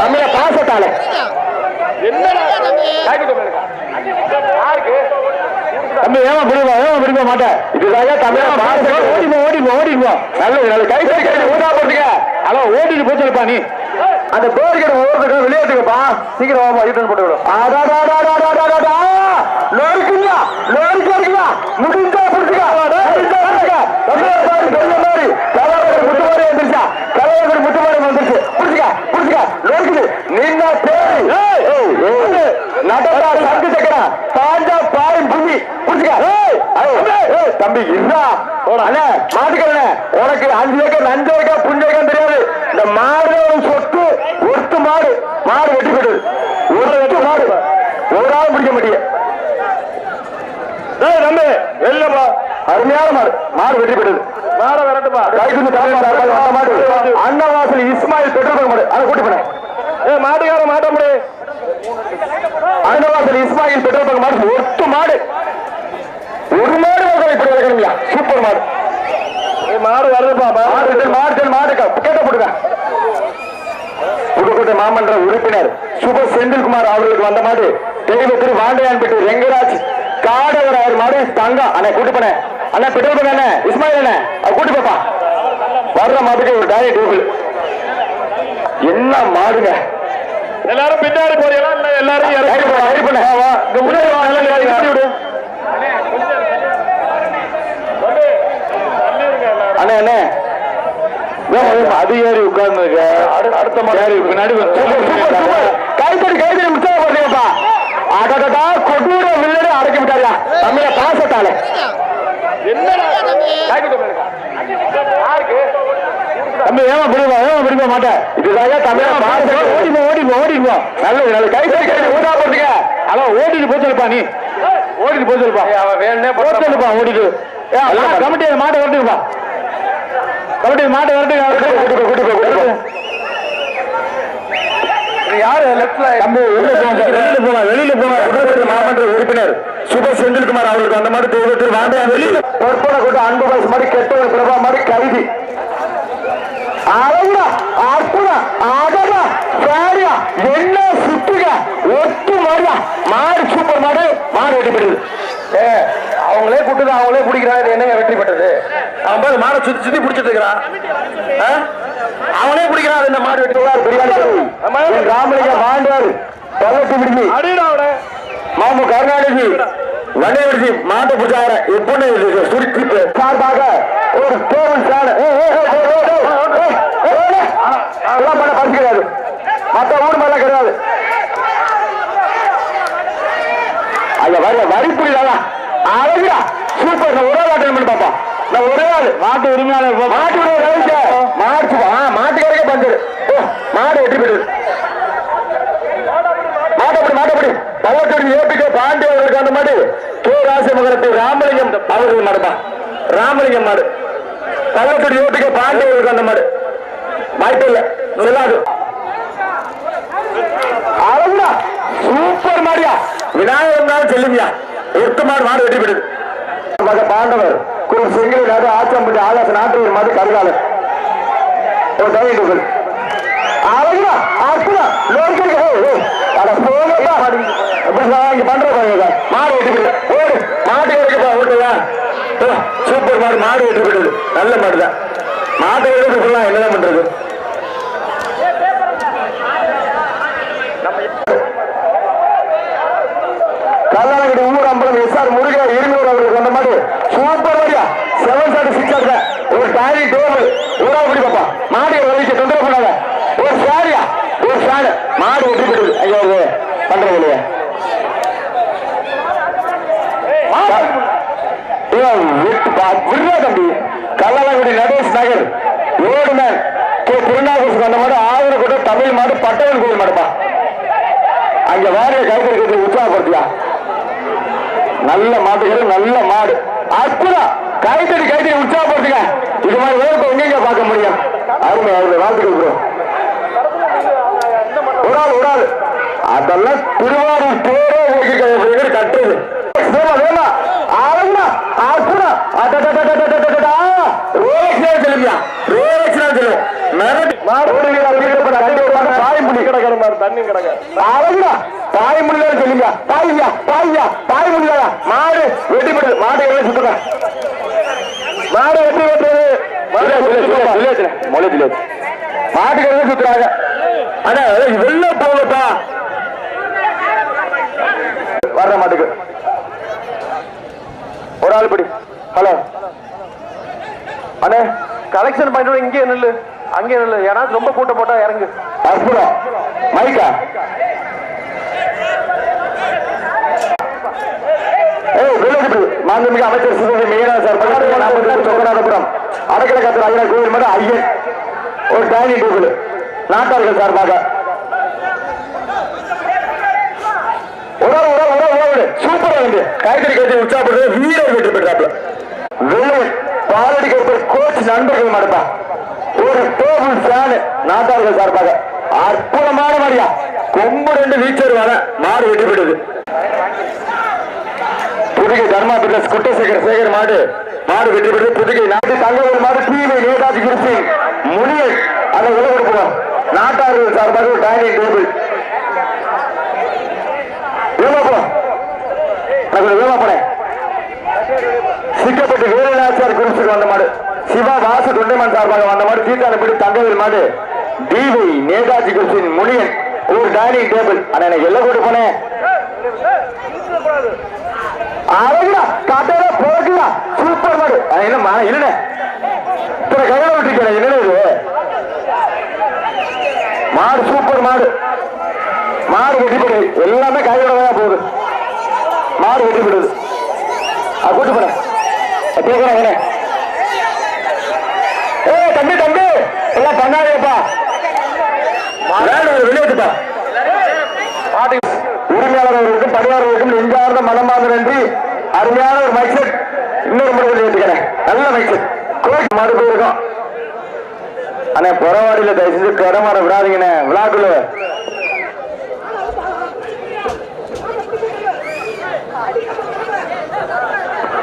நம்மள பாசத்தால தம்பி ஏமா புரியுமா ஏமா பிடிப்ப மாட்டேன் இதுதான் தமிழ் ஓடிப்போம் ஓடிப்போம் ஓடிப்போம் நல்ல நல்ல கை கை கை ஊதா போட்டுக்க. ஹலோ ஓடிட்டு போச்சுப்பா நீ. அந்த டோர் கேட் ஒவ்வொருத்தருக்கும் விளையாட்டுக்கப்பா சீக்கிரம் வாமா யூட்டன் போட்டு விடும் லோரிக்குங்க லோரிக்கு இருக்குங்க முடிஞ்சா புடிச்சுக்கா. முடிஞ்சா புடிச்சுக்கா. தலைவர் முத்துமாரி வந்துருச்சா? தலைவர் முத்துமாரி வந்துருச்சு. நடந்தா சங்கு சக்கரா பாஞ்சா பாயும் புள்ளி பிடிச்சிக்க தம்பி இல்லா அண்ணே மாட்டுக்கிறண்ணே உனக்கு அஞ்சு ஏக்கர் அஞ்சு ஏக்கர் புஞ்சு ஏக்கர் தெரியாது இந்த மாடு சொத்து ஒட்டு மாடு மாடு வெட்டி போயிடுது ஒரு வெட்டு மாடு ஒரு ஆள் பிடிக்க மாட்டீங்க டேய் தம்பி வெளிலப்பா அருமையான மாடு மாடு வெட்டி பெற்றது மாட விரட்டுப்பா கைக்குந்து தலைமாடு அந்த மாடு இஸ்மாயில் பெட்ரோல் மாடு அதை கூட்டி போனேன் ஏ மாட்டுக்கார மாட்ட முடி அன்னவாசல் இஸ்மாயில் பெட்ரோல் பங்க் மாடு ஒட்டு மாடு. ஒரு மாடு இப்படி வைக்கணும்யா சூப்பர் மாடு. மாடு வருதுப்பா மாடு. மாடு மாடு கேட்ட போட்டுக்க. புதுக்கோட்டை மாமன்ற உறுப்பினர் சுப செந்தில்குமார் அவர்களுக்கு வந்த மாடு தெய்வத்திரு வாண்டையான்பட்டு ரெங்கராஜ் காடவர் அவர் மாடு தங்கா அண்ணா கூட்டு போனேன் அண்ணா பெட்ரோல் பண்ண அண்ணா இஸ்மாயில் அண்ணா கூட்டு போப்பா. வர்ற மாட்டுக்கு ஒரு டைனிங் டேபிள் என்ன மாடுங்க. எல்லாரும் பின்னாடி போறீங்களா இல்ல எல்லாரும் இங்க முன்னாடி அண்ணே அண்ணே. அது ஏறி உட்கார்ந்து அடுத்த மாதிரி பின்னாடி கைத்தடி கைத்தடி உற்சாக பாத்தீங்கப்பா அடடா கொடூர வில்லடி அடக்கி விட்டாயா தமிழ பாசத்தால. என்ன தம்பி ஏமா பிடிப்பா? ஏமா பிடிக்க மாட்டேன் இதுதான் தமிழ பாசம் ஓடிப்போ ஓடிப்போ ஓடிப்போ. நல்லது நல்லது. கைத்தடி கைத்தடி ஊதா போட்டுக்க ஹலோ ஓடிட்டு போச்சல்பா நீ. ஓடிட்டு போச்சல்பா அவன் வேணுனே போச்சல்பா ஓடிட்டு. கமிட்டி மாட்டை வரட்டுப்பா கபடி மாட்டை வரட்டு யாரு? லெப்ட்ல தம்பி வெளியில போங்க வெளியில போங்க வெளியில போங்க. மாவட்ட உறுப்பினர் சுப செந்தில்குமார் அவர்களுக்கு அந்த மாதிரி தெய்வத்தில் வாண்டையா வெளியில பொறுப்பன கூட்ட அன்பு மாதிரி கெட்டவர் பிரபா மாதிரி கைதி அழகுடா அற்புதா அழகா சாரியா என்ன சுத்துக ஒட்டு மாடியா மாடு சூப்பர் மாடு மாடு வெட்டி பெறுது ஏ அவங்களே கூட்டுது அவங்களே பிடிக்கிறாங்க என்னங்க வெற்றி பெற்றது அவன் பாரு மாடை சுத்தி சுத்தி பிடிச்சிட்டு இருக்கிறான்? அவனே பிடிக்கிறான் இந்த மாடு வெட்டி பெரியார் ராமலிங்க மாண்டாரு பல்லட்டு பிடிச்சி மாமு கருணாநிதி வண்டியடிச்சு மாட்டை பிடிச்சாரு எப்படி சுருக்கி சார்பாக ஒரு டேபிள் சார் எல்லாம் பண்ண பறிச்சு கிடையாது மற்ற ஊர் மேல கிடையாது ஐயா வரி வரி புரியுதா? அழகுடா. சூப்பர் நான் ஒரே ஆட்டம் பண்ணி பாப்பா? நான் ஒரே ஆள். மாட்டு உரிமையாளர் மாட்டு உரிமையாளர் மாட்டு மாட்டுக்காரங்க பஞ்சரு. ஓ, மாடு வெற்றி பெறுது மாட்டப்படி மாட்டப்படி பள்ளத்தூர் ஏபிகே பாண்டி அவர்களுக்கு அந்த மாடு. கே ராசமங்கலத்து ராமலிங்கம் அவர்கள் மாடுப்பா ராமலிங்கம் மாடு. பள்ளத்தூர் ஏபிகே பாண்டி அவர்களுக்கு அந்த மாடு. வாய்ப்பு இல்ல. சொல்லாது அழகுடா. சூப்பர் மாடியா. விநாயகர் நாள் செல்லுமியா. எட்டு மாடு மாடு வெற்றி பெறுது மக பாண்டவர் குரு செங்கிலி நாடு ஆச்சம்பட்டி ஆகாச நாட்டு மாடு கருகாலர் ஒரு டைனிங் அழகுடா அற்புதா நோக்கிருக்க அட போகப்பா இங்க பண்ற பாருங்க மாடு வெட்டி விடு ஓடு மாட்டு எடுக்கப்பா ஓட்டுவா சூப்பர் மாடு மாடு வெட்டி விடுது. நல்ல மாடு தான் மாட்டை எடுத்து சொல்லலாம் என்னதான் பண்றது? கல்லாலங்குடி ஊர் அம்பலம் எஸ் ஆர் முருகா இருநூறு அவர்கள் வந்த மாதிரி சூப்பர் வரியா செவன் சாட்டு சிக்ஸ் ஆடுற ஒரு டாரி டோர் ஊரா பிடி பாப்பா? மாடு வலிக்கு தொந்தரவு பண்ணாங்க. ஒரு சாரியா? ஒரு சாடு மாடு வெட்டி போடுது ஐயோ பண்றது இல்லையா. விடுறா தம்பி. கல்லாலங்குடி நடேஷ் நகர் ஓடுமேன் கே. திருநாகூருக்கு அந்த மாதிரி ஆயிரம் தமிழ் மாடு பட்டவன் கோயில் மாடுப்பா. அங்க வாரிய கைத்தறிக்கிறது உற்சாகப்படுத்தியா? நல்ல மாட்டுக்கிறது நல்ல மாடு. அற்புதம். கைத்தடி கைத்தடி உற்சாகப்படுத்துங்க. இது மாதிரி வேறு எங்க பார்க்க முடியும்? அருமை அருமை. வாழ்த்துக்கள் ப்ரோ ஒரு ஆள் ஒரு ஆள் அதெல்லாம் திருவாரூர் பேரே உங்களுக்கு கட்டுறது வேமா வேமா. ஆளுமா அற்புதம். ரோலக்ஸ் சொல்லுங்க ரோலக்ஸ் சொல்லுவோம். மாடு ஒரு பாய் புள்ளி தண்ணி கிடக்க. அழகுடா பாய் முடியல சொல்லுங்க. பாய்யா பாய்யா பாய் முடியல மாடு வெட்டிப்படுது மாடு எல்லாம் சுத்துங்க? மாடு வெட்டி வெட்டுறது மொழி ஜிலேஜ் மாட்டுக்கு எல்லாம் சுத்துறாங்க? அண்ணா வெளில போகட்டா வர்ற மாட்டுக்கு. ஒரு ஆள் படி. ஹலோ. அண்ணே கலெக்ஷன் பண்ணிட்டு இங்கே நில்லு. அங்கே நில்லு. ஏன்னா ரொம்ப கூட்டம் போட்டா இறங்கு. அற்புதம். மைக்கா. ஏய் வெளியிட்டு மாண்புமிகு அமைச்சர் சிவகங்கை மீனா சார் பக்கத்தில் நாற்பத்தி சொக்கநாதபுரம். அடக்கல கத்திர ஐயா கோவில் மட்டும் ஐயன். ஒரு டைனிங் டேபிள் நாட்டார்கள் சார்பாக. உறவு உறவு உறவு சூப்பரா வந்து காய்கறி கட்டி உற்சாகப்படுறது வீரர் வெற்றி பெற்றாப்ல வெள்ளை பாலடி கருப்பர் கோச் நண்பர்கள் மடப்பா ஒரு டேபிள் ஃபேன் நாட்டார்கள் சார்பாக. அற்புதமான மாதிரியா கொம்பு ரெண்டு வீச்சர் வர மாடு வெற்றி விடுது புதுகை தர்மா பில்லஸ் குட்டசேகர் சேகர் மாடு மாடு வெற்றி விடுது புதுகை நாட்டு தங்கவேல் மாடு டிவி நேதாஜி குறிச்சி. முனியன் அதை விலை கொடுப்போம். நாட்டார்கள் சார்பாக ஒரு டைனிங் டேபிள் வேமா போ. சிக்கப்பட்டு வீரநாச்சியார் குறிச்சுக்கு வந்த மாடு. சிவா வாசு தொண்டைமான் சார்பாக வந்த மாடு. தீட்டானப்படி தங்கவேல் மாடு. டிவி நேதாஜி குறிச்சின் முனியன். ஒரு டைனிங் டேபிள். ஆனா எனக்கு எல்லாம் கூட போனேன் அழகுடா காட்டாத போகுடா சூப்பர் மாடு. அஹ் என்ன மா இல்லனே இத்தனை கையில விட்டுருக்கேன் என்ன இது? மாடு சூப்பர் மாடு. மாடு வெட்டி போடுது எல்லாமே கையோட தான் போகுது. மாடு வெட்டி போடுது அது கூட்டு போறேன் கேட்கிறேன் ஏய் தம்பி தம்பி. எல்லாம் பண்ணாதேப்பா வெளியேட்டுப்பா உரிமையாளர் அவர்களுக்கும் பணியாளர்களுக்கும் நெஞ்சார்ந்த மனமார்ந்த நன்றி. அருமையான ஒரு மைக்செட் இன்னொரு முறை ஏற்றுக்கிறேன் நல்ல மைக்செட் கோயில் மாடு போயிருக்கோம். அண்ணே புறவாடியில தயவு செஞ்சு கடமாட விடாதீங்கண்ணே. விழாக்குள்ள.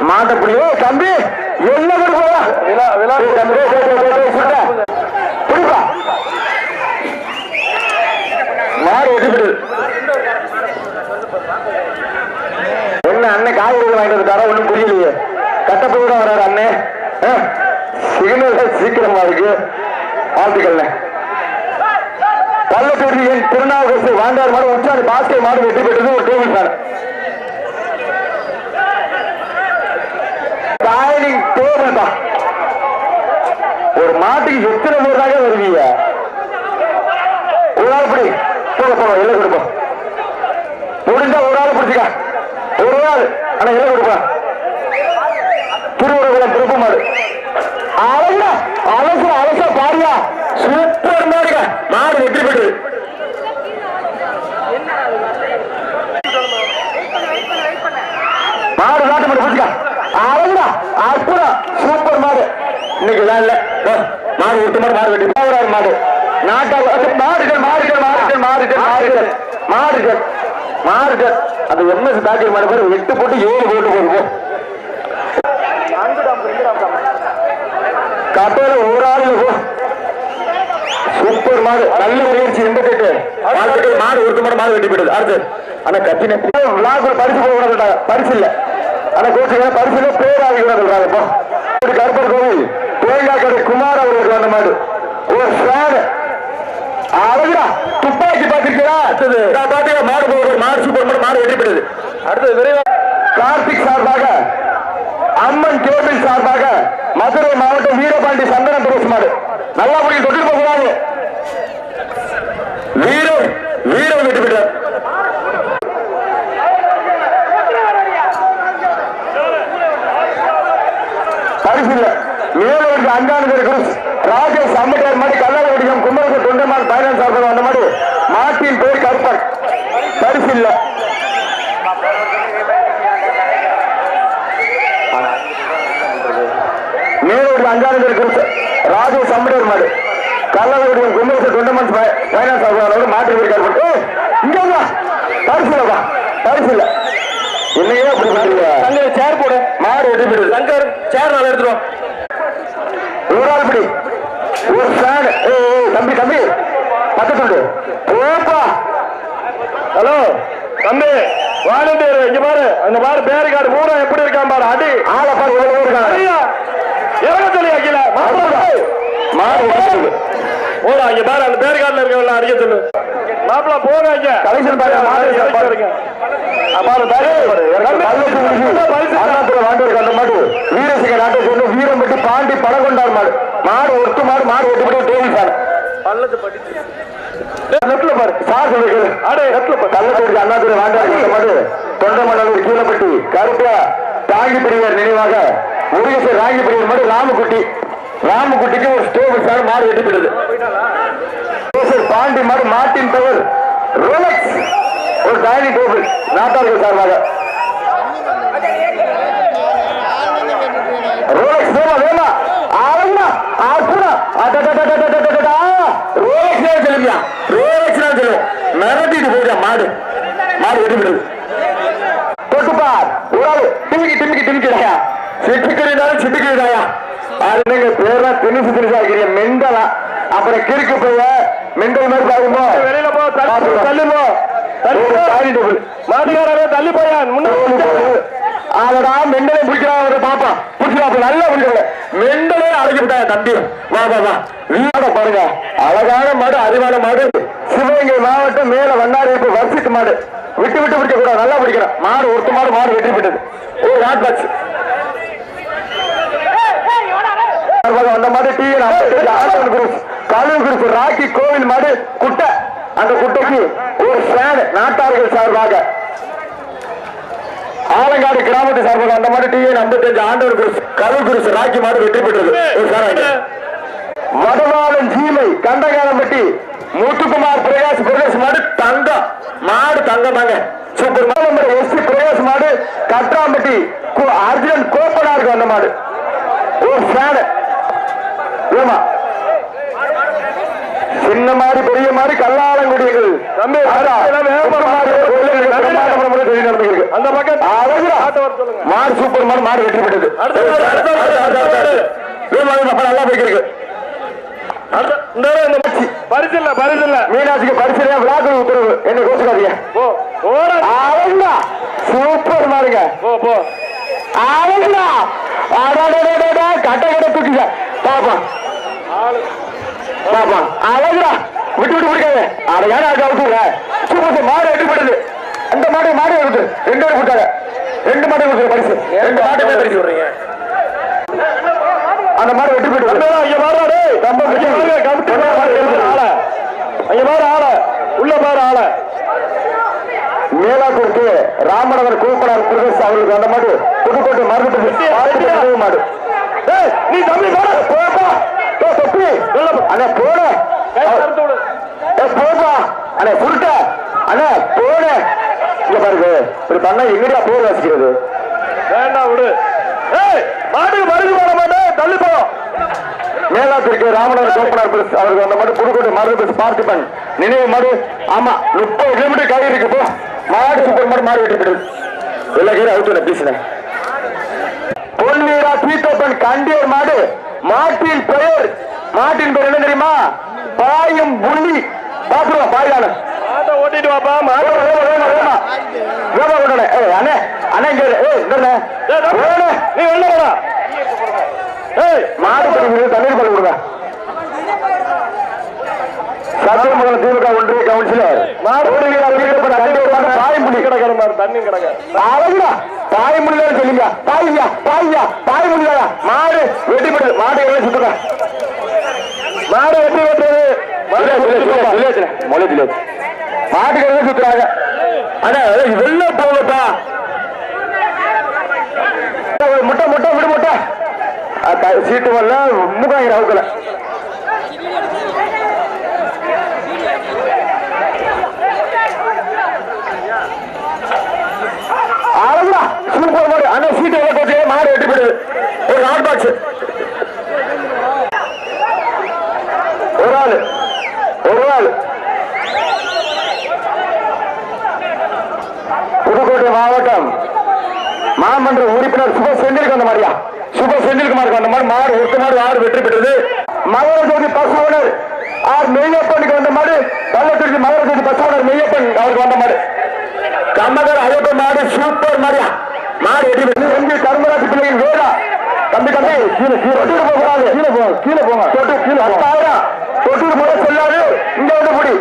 மாட்டப்படியோ தம்பி என்ன கொடுப்பா விழா விழா. ஏய், தம்பி, டேய், டேய், டேய், டேய், சுட்ட. பிடிப்பா. மாடு வெட்டிவிடு என்ன சிக்னல் காய்கறிகள் வாங்கிட்டு வந்துட்டாரா? ஒண்ணும் புரியலையே. கட்டப்போட வர்றாரு அண்ணே. சிக்னல் சீக்கிரமா இருக்கு. வாழ்த்துக்கள்ண்ணே. பள்ளத்தூர் திருநாவுக்கரசு வாண்டார் மாடு உச்சாணி பாஸ்கர் மாடு வெற்றி பெற்றது ஒரு டேபிள் ஃபேன். டைனிங் டேபிள் தான் ஒரு மாட்டுக்கு எத்தனை பேர் தாங்க வருவீங்க? ஒரு ஆள் பிடி. போக போக எல்லாம் கொடுப்போம். முடிஞ்சா ஒரு ஆள் பிடிச்சிக்க. ஒரு ஆள். ஆனா எல்லாம் கொடுப்பா. திருவுருகுளம் திருப்பு மாடு. அழகா அலசு அலச பாரியா சூப்பர் மாடுங்க மாடு வெற்றி பெற்று. மாடு நாட்டு மாடு பிடிச்சிக்க. அழகுடா. அற்புதம். சூப்பர் மாடு. இன்னைக்கு தான் இல்ல. மாடு ஒட்டு மாடு மாடு வெட்டி. பாவரார் மாடு. நாட்டா மாடுகள் மாடுகள் மாடுகள் மாடுகள் மாடுகள். மாடுகள். மாடுகள். அந்த எம்எஸ் பேக்கரி மாடு பேர் எட்டு போட்டு ஏழு போட்டு போடுவோம். கப்பல ஒரு ஆள் சூப்பர் மாடு நல்ல முயற்சி எண்பத்தி எட்டு மாடு ஒரு மாடு மாடு வெட்டி போயிடுது. அடுத்து. ஆனா கத்தின விழாக்குள்ள பரிசு போக கூட பரிசு இல்ல. ஆனா கோச்சு பரிசு இல்ல பேர் ஆகி கூட சொல்றாங்க. இப்போ கருப்பர் கோவில். தேங்காய் கடை குமார் அவர்களுக்கு வந்த மாடு. ஒரு ஃபேன் அழகுடா. பாத்திருக்கா அடுத்தது. நான் பாத்தீங்க மாடு போகுது மாடு சூப்பர் மாடு மாடு போயிடுது. அடுத்தது விரைவா கார்த்திக் சார்பாக அம்மன் கேபிள் சார்பாக மதுரை மாவட்டம் வீரபாண்டி சந்தன பிரதேச மாடு. நல்லா போய் தொட்டு போகிறாங்க வீரம் வீரம் வெற்றி பெற்றார் பரிசு இல்ல மேலூருக்கு அஞ்சானது குரூஸ் ராஜேஷ் அம்பேத்கர் மாதிரி கல்லாவடியம் குமரசு தொண்டமான் பைனான்ஸ் சார்பாக வந்த மாதிரி மாட்டின் பேர் கருப்பன் பரிசு இல்ல மேலூருக்கு அஞ்சானது குரூஸ் ராஜேஷ் அம்பேத்கர் மாதிரி கல்லாவடியம் குமரசு தொண்டமான் பைனான்ஸ் சார்பாக மாட்டின் பேர் கருப்பன் ஏய், இங்க வா பரிசு இல்லப்பா பரிசு இல்ல என்னையே அப்படி பண்றீங்க தங்க சேர் போடு. மாடு போயிடுது. சங்கர் சேர் நாளை எடுத்துருவோம். ஒரு ஆள் பிடி. ஒரு ஃபேன் ஏய் ஏய், தம்பி தம்பி. பத்து சொல்லு. போப்பா. ஹலோ. தம்பி வாலண்டியர் இங்க பாரு. அந்த பாரு பேரு கார்டு மூணு எப்படி இருக்கான் பாரு. அடி. ஆளை பாரு எவ்வளவு இருக்கான். இறங்க சொல்லி அகில. மாடு போடா இங்க பாரு அந்த பேரு கார்டுல இருக்கவங்க அடிக்க சொல்லு. மாப்பிள போங்க இங்க. கலெக்ஷன் பாரு மாடு இறங்க பாரு. பேரு அந்த மாடு வீரசிங்க நாட்டை சொல்லி வீரம் விட்டு பாண்டி படம் கொண்டார் மாடு. மாடு ஒட்டு மாடு மாடு ஒட்டு தேவி சார். பாரு. சார் சொல்லுங்க அடே. லெப்ட்ல பாரு. கள்ளத்தூர் அண்ணாதுரை இந்த மாடு தொண்டமண்டலூர் கீழப்பட்டி கருப்பா தாங்கி பிரிவர் நினைவாக முருகேசர் ராங்கி பிரிவர் மாடு ராமகுட்டி ராமகுட்டிக்கு ஒரு ஸ்டோவ் சார் மாடு வெட்டிவிடுது பாண்டி மாடு மார்டின் டவர் ரோலக்ஸ் ஒரு டைனிங் டேபிள் நாட்டார்கள் சார்பாக. ரோலக்ஸ் வேமா வேமா. ஆளுங்கண்ணா ஆசுனா அடடடடடடடடா ரோலக்ஸ் தான் சொல்லுங்க ரோலக்ஸ் தான் சொல்லு மிரட்டிட்டு போயிடா மாடு. மாடு வெட்டி விடுது தொட்டுப்பார். ஒரு ஆளு. டிமிக்கி டிமிக்கி டிமிக்கிடாயா சிட்டுக்கிறீடாலும் சிட்டுக்கிறீடாயா அது நீங்க பேரா திணிச்சு திணிச்சு ஆகிறீங்க மெண்டலா. அப்புறம் கிறுக்கு போய மெண்டல் மாதிரி பாருமோ வெளியில போ தள்ளுமோ மாட்டுக்காரவே தள்ளி போயான். அதடா மெண்டலே பிடிக்கிறான் பாப்பா. பிடிச்சிடா நல்லா பிடிக்கல மெண்டலே அழைக்க விட்டாங்க தம்பி. வா வா வா. வீட பாருங்க. அழகான மாடு அறிவான மாடு. சிவகங்கை மாவட்டம் மேல வண்ணாரிப்பு வர்ஷித்து மாடு. விட்டு விட்டு பிடிக்க கூடாது நல்லா பிடிக்கிறான். மாடு ஒருத்த மாடு மாடு வெற்றி பெற்றது ஒரு நாட் பாக்ஸ் அந்த மாதிரி டீ குரூப் ராக்கி கோவில் மாடு குட்டை அந்த குட்டைக்கு ஒரு ஃபேன் நாட்டார்கள் சார்பாக ஆலங்காடு கிராமத்து சார்பாக அந்த மாதிரி டிஎன் ஐம்பத்தஞ்சு ஆண்டவர் குருசு கருள் குருசு ராக்கி மாடு வெற்றி பெற்றது ஒரு சாராங்க வடவாளன் ஜீமை கண்டகாலம்பட்டி முத்துக்குமார் பிரகாஷ் பிரகாஷ் மாடு தங்கம் மாடு தங்கம் தாங்க சூப்பர் மாடு எஸ் பிரகாஷ் மாடு கட்டாம்பட்டி கு- கோப்பனா இருக்கும் அந்த மாடு ஒரு ஃபேனு ஏமா சின்ன மாதிரி பெரிய மாதிரி கல்லாலங்குடிகள். தம்பி அந்த பக்கம் மாடு சூப்பர் மாடு மாடு வெற்றி பெற்றது. நல்லா போய்க்கு பரிசில்ல பரிசில்ல மீனாட்சிக்கு பரிசில்ல விழாக்கள் உத்தரவு. என்ன கோச்சுக்காதீங்க சூப்பர் மாடுங்க. போ போ. அவங்க கட்ட கட்ட தூக்கிங்க பாப்பா. பாப்பா. அழகுடா விட்டு விட்டு பிடிக்காத. அதை ஏன் அதுக்கு அவுத்துற சூப்பர் மாடு எடுப்படுது அந்த மாடு மாடு எடுத்து ரெண்டு பேரும் கொடுத்தாங்க. ரெண்டு மாடு கொடுத்து பரிசு. ரெண்டு மாட்டுமே பரிசு. விடுறீங்க? அந்த மாடு வெட்டி போயிட்டு இங்க மாறாடே ரொம்ப ஆள. அங்க மாறு ஆள. உள்ள மாறு ஆள. மேலாக்கூருக்கு ராமனவர் கூப்பனார் பிரதேச அவர்களுக்கு அந்த மாடு புதுக்கோட்டை மருந்து மாடு. நீ தம்பி போட. போப்பா. அண்ணா போட. ஏ போப்பா அண்ணா சுருட்ட. அண்ணா போட. இங்க பாருங்க. இப்படி பண்ணா எங்கடியா போர் வாசிக்கிறது? வேண்டாம் விடு. ஏய் மாட்டுக்கு மருந்து போட மாட்டேன் தள்ளி போ. மேலாத்திற்கு ராமநாதர் கோப்பனார் அவருக்கு அந்த மாதிரி புதுக்கோட்டை மருந்து பார்த்திபன். நினைவு மாடு. ஆமா முப்பது கிலோமீட்டர் கை இருக்கு போ. மாடு சூப்பர் மாடு மாடு வெட்டி போயிடுது எல்லா கேரும் அவுட்டு பேசுனேன் பொன்வீரா தீத்தப்பன் கண்டியர் மாடு. மாட்டின் பெயர் மாட்டின் பெயர் என்ன தெரியுமா? பாயும் புள்ளி. பாத்துருவா பாயான ஓட்டிட்டு வாப்பா மாடு வேமா ஏய் அண்ணே அண்ணே இங்க. ஏய் இங்க அண்ணே. ஓடு, நீ வெளில போடா ஏய். மாடு தண்ணீர் பழம் கொடுங்க. சத்தியமங்கலம் திமுக ஒன்றிய கவுன்சிலர். பாயம்புலி கிடக்கிற தண்ணி கிடக்க. அழகுடா. தாய் முடியல சொல்லுங்க. தாய்யா தாய்யா தாய் முடியல மாடு வெட்டி போடு மாடு எல்லாம் சுத்துங்க மாடு வெட்டி போட்டது மாட்டுக்கு எவ்வளவு சுத்துறாங்க ஆனா வெள்ள போகலப்பா முட்டை முட்டை விடு முட்டை. சீட்டு வரல முகாயிரம் அவுக்கல வெற்றி பெற்று எங்க கருமராஜ் பிள்ளையின் வேடா தம்பி தம்பி கீழே கீழே. தொட்டு போக கூடாது கீழே போங்க கீழே போங்க. தொட்டு கீழே பத்தாயிரம். தொட்டு போக செல்லாது. இங்க வந்து பிடி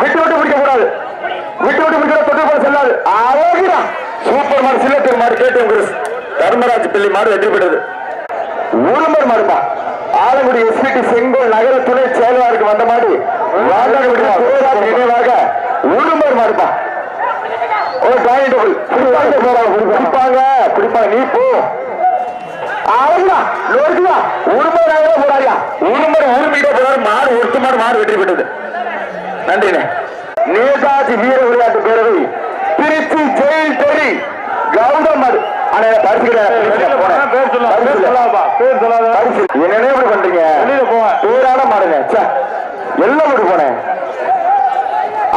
விட்டு விட்டு பிடிக்க கூடாது. விட்டு விட்டு பிடிக்கிற தொட்டு செல்லாது. ஆரோக்கியம் சூப்பர் மாடு சில்லத்தூர் மாடு கேட்டு குருஸ். தர்மராஜ் பிள்ளை மாடு வெற்றி பெற்றது. மாடுப்பா. ஆலங்குடி எஸ்பிடி செங்கோல் நகர துணை செயலாளருக்கு வந்த சிவராஜ் நினைவாக டைனிங் டேபிள் பிடிப்பாங்க பிடிப்பாங்க நீ போ. நேதாஜி வீர விளையாட்டு பேரவை. திருச்சி ஜெயில் தெரி. கௌதம் மாடு. ஆனா பரிசுக்கிறேன் பேர் சொல்லாத பேர் சொல்லாதப்பா பேர் சொல்லாத. பரிசு. என்னனே இப்படி பண்றீங்க. பேரான மாடுங்க. எல்லாம் போனேன்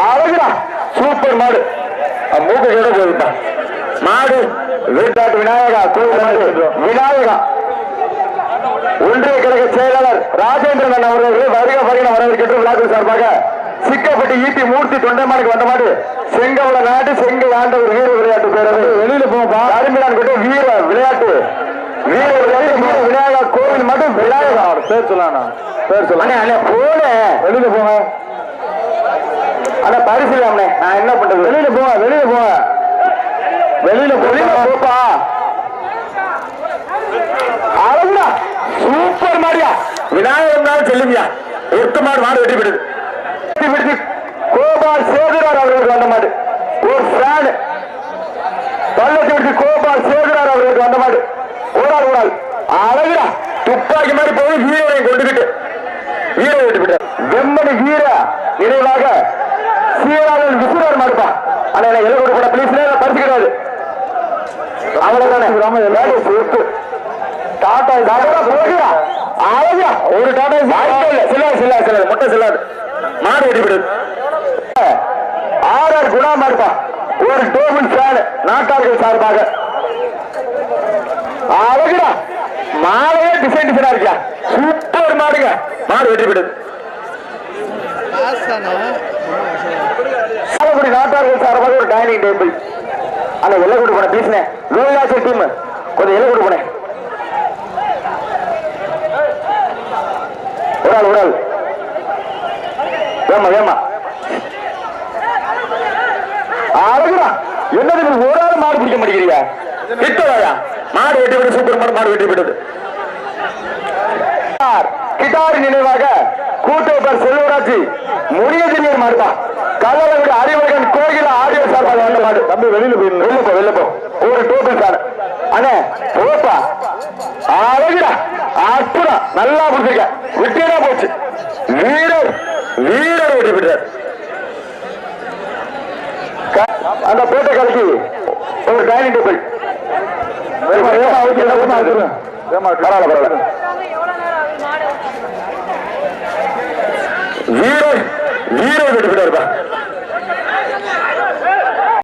அழகுடா. சூப்பர் மாடு. அஹ் மூக்கு கேட போகுதுப்பா மாடு வீட்டாட்டு விநாயகா மாடு விநாயகா ஒன்றிய கழக செயலாளர் ராஜேந்திரன் அவர்கள் வருக வருகிற வரவேற்கின்ற விழாக்கள் சார்பாக சிக்கப்பட்டி ஈட்டி மூர்த்தி தொண்டைமானுக்கு வந்த மாடு செங்கவள நாட்டு செங்கை ஆண்டவர் வீர விளையாட்டு பேரவை வெளியில போப்பா அருமையான் கிட்ட வீர விளையாட்டு வீர விளையாட்டு விநாயகா கோவில் மட்டும் விநாயகா பேர் சொல்லாண்ணா பேர் சொல்ல அண்ணே அண்ணே போன வெளியில போங்க அண்ணா பரிசு அண்ணே நான் என்ன பண்றது? வெளியில போங்க வெளியில போங்க. வெளியில வெளியில போப்பா. அழகுடா. சூப்பர் மாடியா. விநாயகர் தான் செல்லுமியா எட்டு மாடு மாடு வெட்டி விடுது. வெட்டி விடுது. கோபால் சேதுரார் அவர்களுக்கு வந்த மாடு. ஒரு ஃபேன் பள்ளத்தை கோபால் சேதுரார் அவர்களுக்கு வந்த மாடு. ஒரு ஆள் அழகுடா. துப்பாக்கி மாதிரி போய் வீரரை கொண்டுகிட்டு. வீர வெட்டி விட்டு வெம்மணி வீர நினைவாக சீராளன் விசுரார் மாடுப்பா. ஆனா எழுத கூட பிளீஸ் பரிசு கிடையாது அவ்வளவுதானே? வேலை சொத்து டாடா டாடா போகிறா அழகா ஒரு டாடா வாய்ப்பே இல்ல சில்லாது சில்லாது சில்லாது மொட்டை சில்லாது மாடு வெட்டி விடுது ஆர் ஆர் குணா மாடுப்பா. ஒரு டேபிள் ஃபேன் நாட்டார்கள் சார்பாக. அழகுடா. மாலையே டிசைன் டிசைனா இருக்கியா? சூப்பர் மாடுங்க. மாடு வெட்டி விடுது சாலக்குடி நாட்டார்கள் சார்பாக ஒரு டைனிங் டேபிள் அந்த எல்லை கொண்டு போனேன் பேசினேன் லோயாச்சல் டீம். கொஞ்சம் எல்லை கொடு போனேன். ஒரு ஆள் ஒரு ஆள். ஏமா ஏமா அழகுடா என்னது ஒரு ஆள் மாடு பிடிக்க மாட்டேங்கிறீங்க கிட்டவாயா மாடு வெட்டி விடு சூப்பர் மாடு மாடு வெட்டி விடுது நினைவாக கூட்டோப்பர் செல்வராஜ் முனியதிரியர் மாடுப்பா கல்லறகுடி அறிவழகன் கோயில் ஆடியோ சார்பாக வந்த மாடு தம்பி வெளியில போய் வெளில போ வெளில போ. ஒரு டோபிள் சார் அண்ணே போப்பா. அழகுடா. அற்புதம். நல்லா புடிச்சிருக்க விட்டேடா போச்சு. வீரர் வீரர் வெட்டி விட்டார் அந்த பேட்டை கலக்கி ஒரு டைனிங் டேபிள் பரவாயில்ல பரவாயில்ல. வீரர் வீரர் வெட்டி